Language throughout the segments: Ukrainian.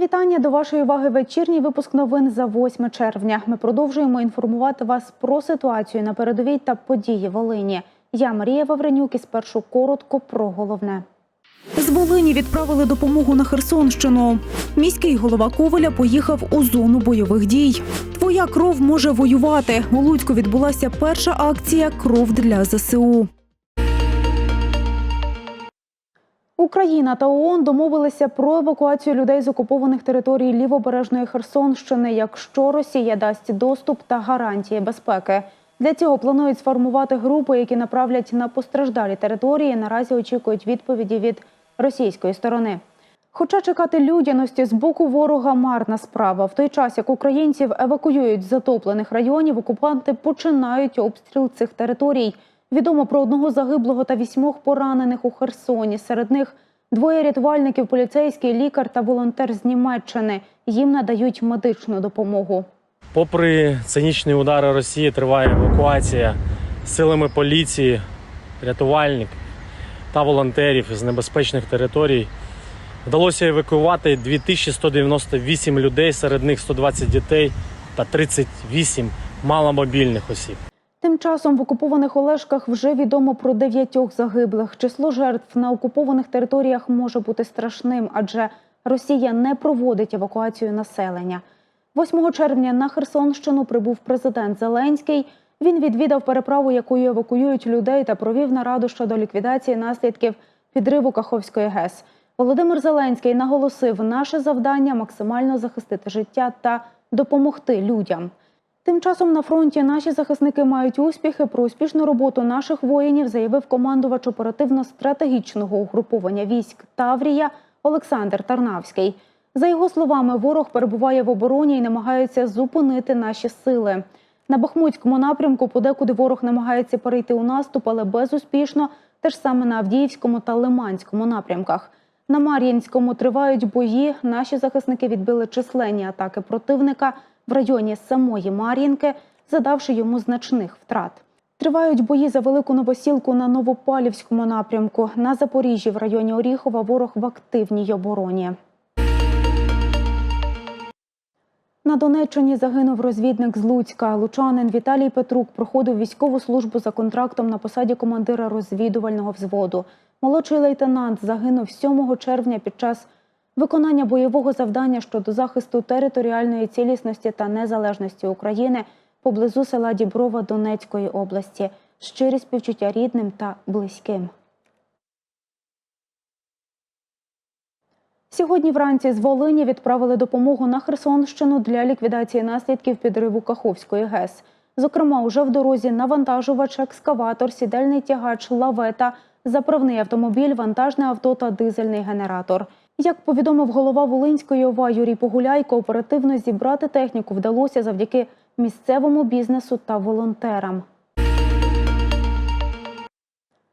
вітання до вашої уваги вечірній випуск новин за 8 червня. Ми продовжуємо інформувати вас про ситуацію на передовій та події Волині. Я Марія Вавренюк і спершу коротко про головне. З Волині відправили допомогу на Херсонщину. Міський голова Коваля поїхав у зону бойових дій. Твоя кров може воювати. У Луцьку відбулася перша акція Кров для ЗСУ. Україна та ООН домовилися про евакуацію людей з окупованих територій лівобережної Херсонщини, якщо Росія дасть доступ та гарантії безпеки. Для цього планують сформувати групи, які направлять на постраждалі території. Наразі очікують відповіді від російської сторони. Хоча чекати людяності з боку ворога марна справа. В той час, як українців евакуюють з затоплених районів, окупанти починають обстріл цих територій. Відомо про одного загиблого та вісьмох поранених у Херсоні. Серед них двоє рятувальників, поліцейський лікар та волонтер з Німеччини. Їм надають медичну допомогу. Попри цинічні удари Росії, триває евакуація силами поліції, рятувальник та волонтерів з небезпечних територій. Вдалося евакуювати 2198 людей, серед них 120 дітей та 38 маломобільних осіб. Часом в окупованих Олешках вже відомо про дев'ятьох загиблих. Число жертв на окупованих територіях може бути страшним, адже Росія не проводить евакуацію населення. 8 червня на Херсонщину прибув президент Зеленський. Він відвідав переправу, якою евакуюють людей, та провів нараду щодо ліквідації наслідків підриву Каховської ГЕС. Володимир Зеленський наголосив, наше завдання максимально захистити життя та допомогти людям. Тим часом на фронті наші захисники мають успіхи. Про успішну роботу наших воїнів заявив командувач оперативно-стратегічного угруповання військ Таврія Олександр Тарнавський. За його словами, ворог перебуває в обороні і намагається зупинити наші сили. На Бахмутському напрямку подекуди ворог намагається перейти у наступ, але безуспішно. Те ж саме на Авдіївському та Лиманському напрямках. На Мар'їнському тривають бої. Наші захисники відбили численні атаки противника в районі самої Мар'їнки, задавши йому значних втрат. Тривають бої за велику новосілку на Новопалівському напрямку. На Запоріжжі в районі Оріхова ворог в активній обороні. На Донеччині загинув розвідник з Луцька. Лучанин Віталій Петрук проходив військову службу за контрактом на посаді командира розвідувального взводу. Молодший лейтенант загинув 7 червня під час виконання бойового завдання щодо захисту територіальної цілісності та незалежності України поблизу села Діброва Донецької області. Щирі співчуття рідним та близьким. Сьогодні вранці з Волині відправили допомогу на Херсонщину для ліквідації наслідків підриву Каховської ГЕС. Зокрема, уже в дорозі навантажувач, екскаватор, сідельний тягач, лавета, заправний автомобіль, вантажне авто та дизельний генератор. Як повідомив голова Волинської ОВА Юрій Погуляйко, оперативно зібрати техніку вдалося завдяки місцевому бізнесу та волонтерам.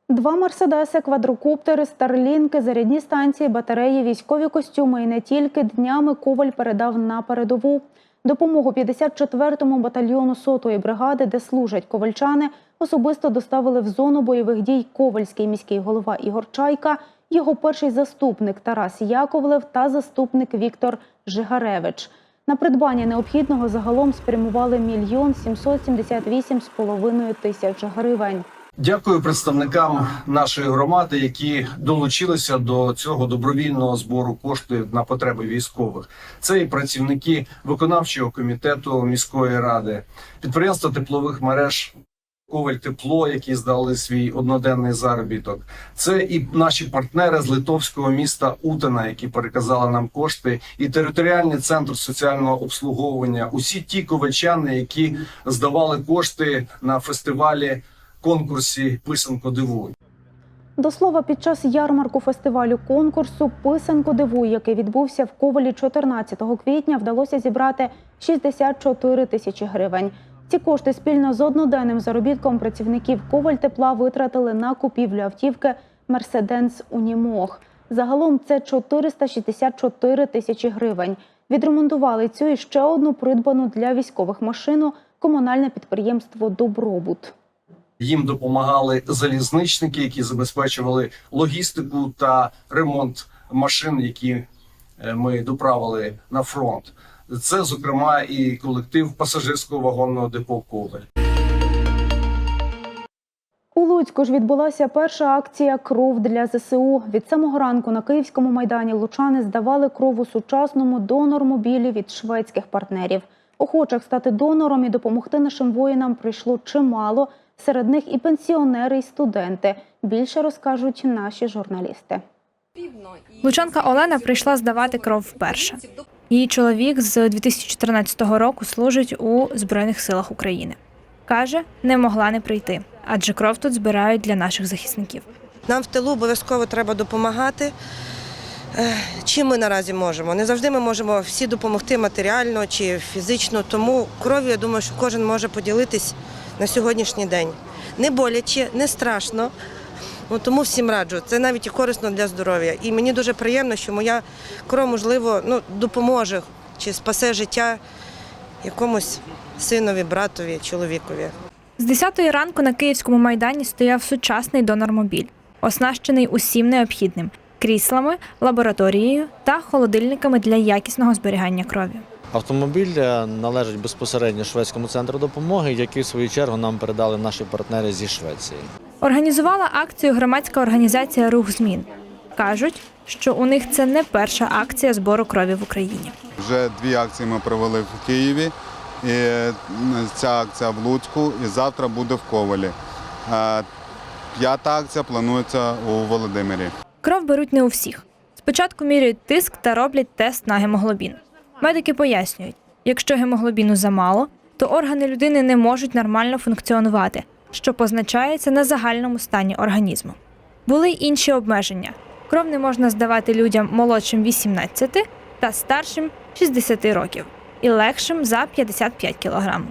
Два мерседеси, квадрокоптери, старлінки, зарядні станції, батареї, військові костюми і не тільки днями Коваль передав на передову. Допомогу 54-му батальйону сотої бригади, де служать ковальчани, особисто доставили в зону бойових дій Ковальський міський голова Ігор Чайка, його перший заступник Тарас Яковлев та заступник Віктор Жигаревич. На придбання необхідного загалом спрямували мільйон 778 з половиною тисяч гривень. Дякую представникам нашої громади, які долучилися до цього добровільного збору коштів на потреби військових. Це і працівники виконавчого комітету міської ради, підприємства теплових мереж. Коваль тепло, які здали свій одноденний заробіток. Це і наші партнери з литовського міста Утина, які переказали нам кошти, і територіальний центр соціального обслуговування. Усі ті ковальчани, які здавали кошти на фестивалі конкурсі Писанко дивуй. До слова, під час ярмарку фестивалю конкурсу Писанко дивуй, який відбувся в Ковалі 14 квітня, вдалося зібрати 64 тисячі гривень. Ці кошти спільно з одноденним заробітком працівників Коваль тепла витратили на купівлю автівки Мерседенс Унімог. Загалом це 464 тисячі гривень. Відремонтували цю і ще одну придбану для військових машину комунальне підприємство Добробут. Їм допомагали залізничники, які забезпечували логістику та ремонт машин, які е, ми доправили на фронт. Це, зокрема, і колектив пасажирського вагонного депо Ковель. У Луцьку ж відбулася перша акція Кров для ЗСУ. Від самого ранку на київському майдані лучани здавали кров у сучасному донор-мобілі від шведських партнерів. Охочих стати донором і допомогти нашим воїнам прийшло чимало. Серед них і пенсіонери, і студенти. Більше розкажуть наші журналісти. Лучанка Олена прийшла здавати кров вперше. Її чоловік з 2014 року служить у Збройних силах України. Каже, не могла не прийти, адже кров тут збирають для наших захисників. Нам в тилу обов'язково треба допомагати. Е, Чим ми наразі можемо? Не завжди ми можемо всі допомогти матеріально чи фізично. Тому кров'ю, я думаю, що кожен може поділитись на сьогоднішній день. Не боляче, не страшно. Ну, тому всім раджу. Це навіть і корисно для здоров'я. І мені дуже приємно, що моя кров, можливо, ну, допоможе чи спасе життя якомусь синові, братові, чоловікові. З 10 ранку на київському майдані стояв сучасний донор-мобіль, оснащений усім необхідним кріслами, лабораторією та холодильниками для якісного зберігання крові. Автомобіль е, належить безпосередньо шведському центру допомоги, який в свою чергу нам передали наші партнери зі Швеції. Організувала акцію громадська організація Рух змін. Кажуть, що у них це не перша акція збору крові в Україні. Вже дві акції ми провели в Києві. І ця акція в Луцьку і завтра буде в Ковалі. П'ята акція планується у Володимирі. Кров беруть не у всіх. Спочатку міряють тиск та роблять тест на гемоглобін. Медики пояснюють, якщо гемоглобіну замало, то органи людини не можуть нормально функціонувати, що позначається на загальному стані організму. Були й інші обмеження. Кров не можна здавати людям молодшим 18 та старшим 60 років і легшим за 55 кг.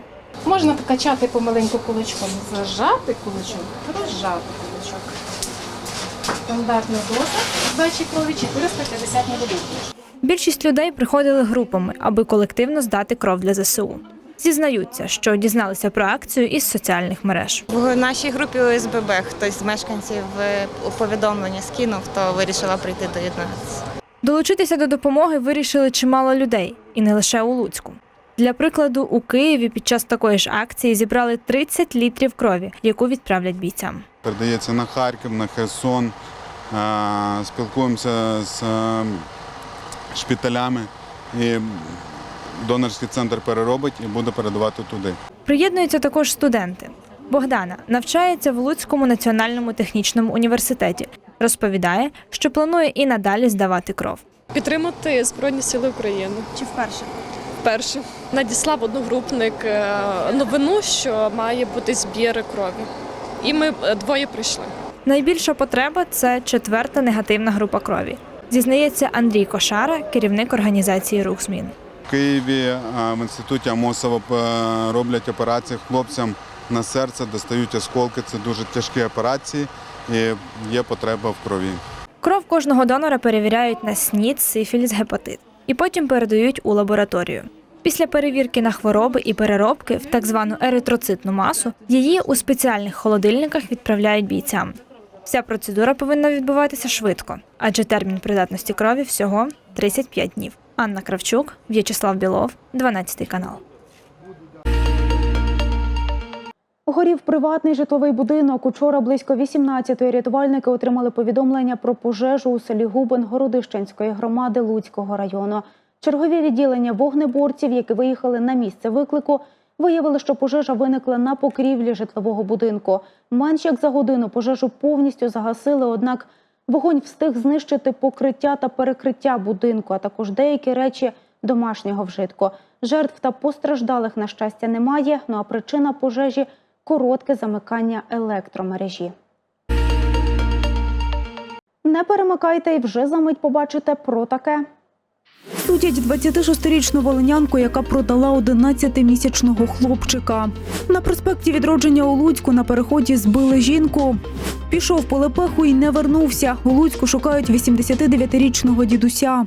Можна покачати помаленьку кулачком, зажати кулачок, розжати кулачок. Стандартна доза здачі крові 450 мл. Більшість людей приходили групами, аби колективно здати кров для ЗСУ. Зізнаються, що дізналися про акцію із соціальних мереж. В нашій групі ОСББ хтось з мешканців е, повідомлення скинув, то вирішила прийти доєднатися. Долучитися до допомоги вирішили чимало людей, і не лише у Луцьку. Для прикладу, у Києві під час такої ж акції зібрали 30 літрів крові, яку відправлять бійцям. Передається на Харків, на Херсон. Е, Спілкуємося з е, шпиталями. І донорський центр переробить і буде передавати туди. Приєднуються також студенти. Богдана навчається в Луцькому національному технічному університеті. Розповідає, що планує і надалі здавати кров. Підтримати Збройні Сили України. Чи вперше? Вперше надіслав одногрупник е, новину, що має бути збір крові. І ми е, двоє прийшли. Найбільша потреба це четверта негативна група крові. Зізнається Андрій Кошара, керівник організації Рух змін. Києві в інституті Амосова е, роблять операції хлопцям на серце, достають осколки. Це дуже тяжкі операції і є потреба в крові. Кров кожного донора перевіряють на СНІД, сифіліс, гепатит і потім передають у лабораторію. Після перевірки на хвороби і переробки в так звану еритроцитну масу її у спеціальних холодильниках відправляють бійцям. Вся процедура повинна відбуватися швидко, адже термін придатності крові всього 35 днів. Анна Кравчук, В'ячеслав Білов, 12 канал. Горів приватний житловий будинок. Учора близько 18-ї рятувальники отримали повідомлення про пожежу у селі Губин Городищенської громади Луцького району. Чергові відділення вогнеборців, які виїхали на місце виклику, виявили, що пожежа виникла на покрівлі житлового будинку. Менш як за годину пожежу повністю загасили, однак вогонь встиг знищити покриття та перекриття будинку, а також деякі речі домашнього вжитку. Жертв та постраждалих, на щастя, немає. Ну а причина пожежі коротке замикання електромережі. Не перемикайте і вже за мить побачите про таке. Судять 26-річну волинянку, яка продала 11-місячного хлопчика. На проспекті відродження у Луцьку на переході збили жінку. Пішов по лепеху і не вернувся. У Луцьку шукають 89-річного дідуся.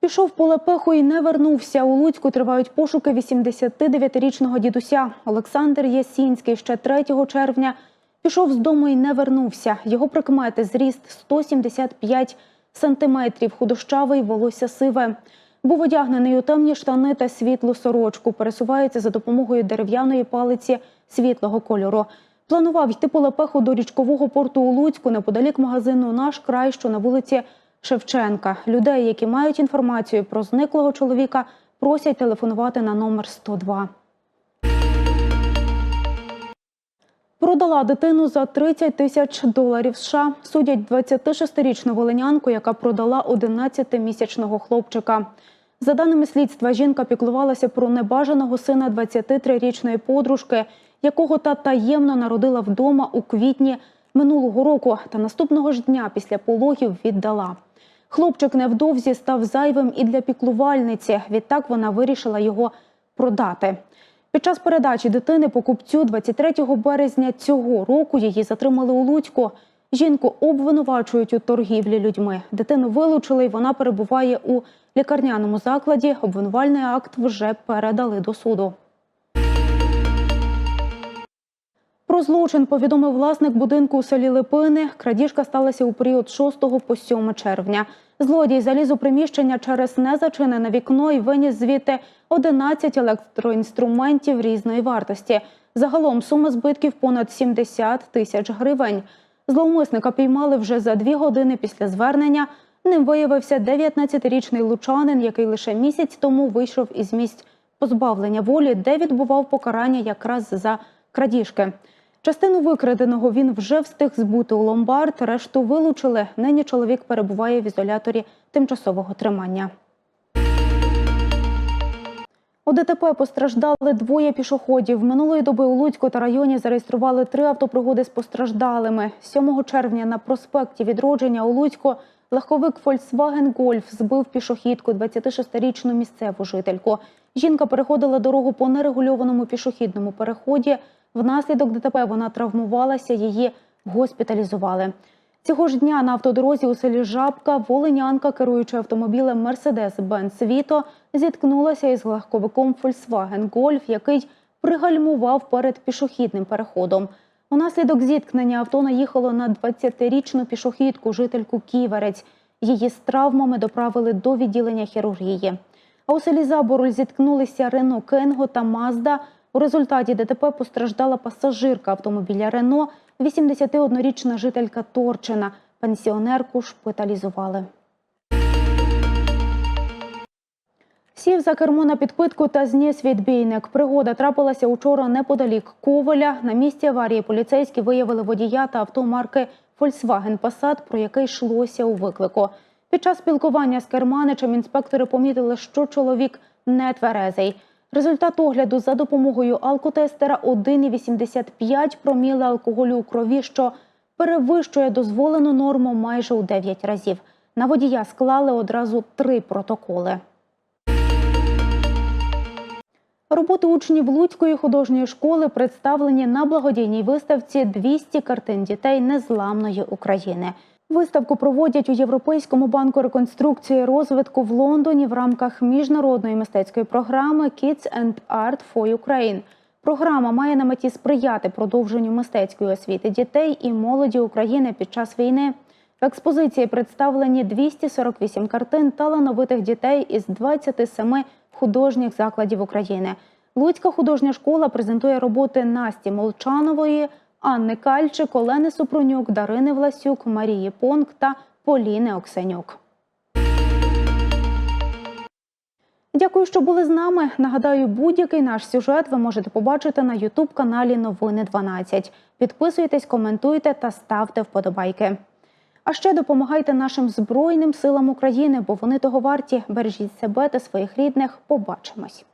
Пішов по лепеху і не вернувся. У Луцьку тривають пошуки 89-річного дідуся. Олександр Ясінський ще 3 червня пішов з дому і не вернувся. Його прикмети зріст 175 сантиметрів, худощавий, волосся сиве. Був одягнений у темні штани та світлу сорочку. Пересувається за допомогою дерев'яної палиці світлого кольору. Планував йти по лепеху до річкового порту у Луцьку неподалік магазину Наш край, що на вулиці Шевченка. Людей, які мають інформацію про зниклого чоловіка, просять телефонувати на номер 102. Продала дитину за 30 тисяч доларів США. Судять 26-річну волинянку, яка продала 11-місячного хлопчика. За даними слідства, жінка піклувалася про небажаного сина 23-річної подружки, якого та таємно народила вдома у квітні минулого року та наступного ж дня після пологів віддала. Хлопчик невдовзі став зайвим і для піклувальниці. Відтак вона вирішила його продати. Під час передачі дитини покупцю 23 березня цього року її затримали у Луцьку. Жінку обвинувачують у торгівлі людьми. Дитину вилучили, і вона перебуває у лікарняному закладі. Обвинувальний акт вже передали до суду. Про злочин повідомив власник будинку у селі Липини. Крадіжка сталася у період 6 по 7 червня. Злодій заліз у приміщення через незачинене вікно і виніс звідти 11 електроінструментів різної вартості. Загалом сума збитків понад 70 тисяч гривень. Зловмисника піймали вже за дві години після звернення. Ним виявився 19-річний лучанин, який лише місяць тому вийшов із місць позбавлення волі, де відбував покарання якраз за крадіжки. Частину викраденого він вже встиг збути у ломбард, решту вилучили. Нині чоловік перебуває в ізоляторі тимчасового тримання. У ДТП постраждали двоє пішоходів. Минулої доби у Луцьку та районі зареєстрували три автопригоди з постраждалими. 7 червня на проспекті Відродження у Луцьку легковик Volkswagen Golf збив пішохідку 26-річну місцеву жительку. Жінка переходила дорогу по нерегульованому пішохідному переході. Внаслідок ДТП вона травмувалася, її госпіталізували. Цього ж дня на автодорозі у селі Жабка волинянка, керуючи автомобілем Mercedes-Benz Vito, зіткнулася із легковиком Volkswagen Golf, який пригальмував перед пішохідним переходом. Унаслідок зіткнення авто наїхало на 20-річну пішохідку, жительку Ківерець. Її з травмами доправили до відділення хірургії. А у селі Забороль зіткнулися Рено Кенго та Мазда. У результаті ДТП постраждала пасажирка автомобіля Рено, 81-річна жителька Торчина. Пенсіонерку шпиталізували. Сів за кермо на підпитку та зніс відбійник. Пригода трапилася учора неподалік Коваля. На місці аварії поліцейські виявили водія та авто марки Volkswagen Passat, про який йшлося у виклику. Під час спілкування з керманичем інспектори помітили, що чоловік не тверезий. Результат огляду за допомогою алкотестера 1,85 проміли алкоголю у крові, що перевищує дозволену норму майже у 9 разів. На водія склали одразу три протоколи. Роботи учнів Луцької художньої школи представлені на благодійній виставці «200 картин дітей незламної України. Виставку проводять у Європейському банку реконструкції розвитку в Лондоні в рамках міжнародної мистецької програми Kids and Art for Ukraine. Програма має на меті сприяти продовженню мистецької освіти дітей і молоді України під час війни. В експозиції представлені 248 картин талановитих дітей із 27 художніх закладів України. Луцька художня школа презентує роботи Насті Молчанової, Анни Кальчик, Олени Супрунюк, Дарини Власюк, Марії Понк та Поліни Оксенюк. Дякую, що були з нами. Нагадаю, будь-який наш сюжет ви можете побачити на Ютуб-каналі Новини 12. Підписуйтесь, коментуйте та ставте вподобайки. А ще допомагайте нашим Збройним силам України, бо вони того варті. Бережіть себе та своїх рідних. Побачимось.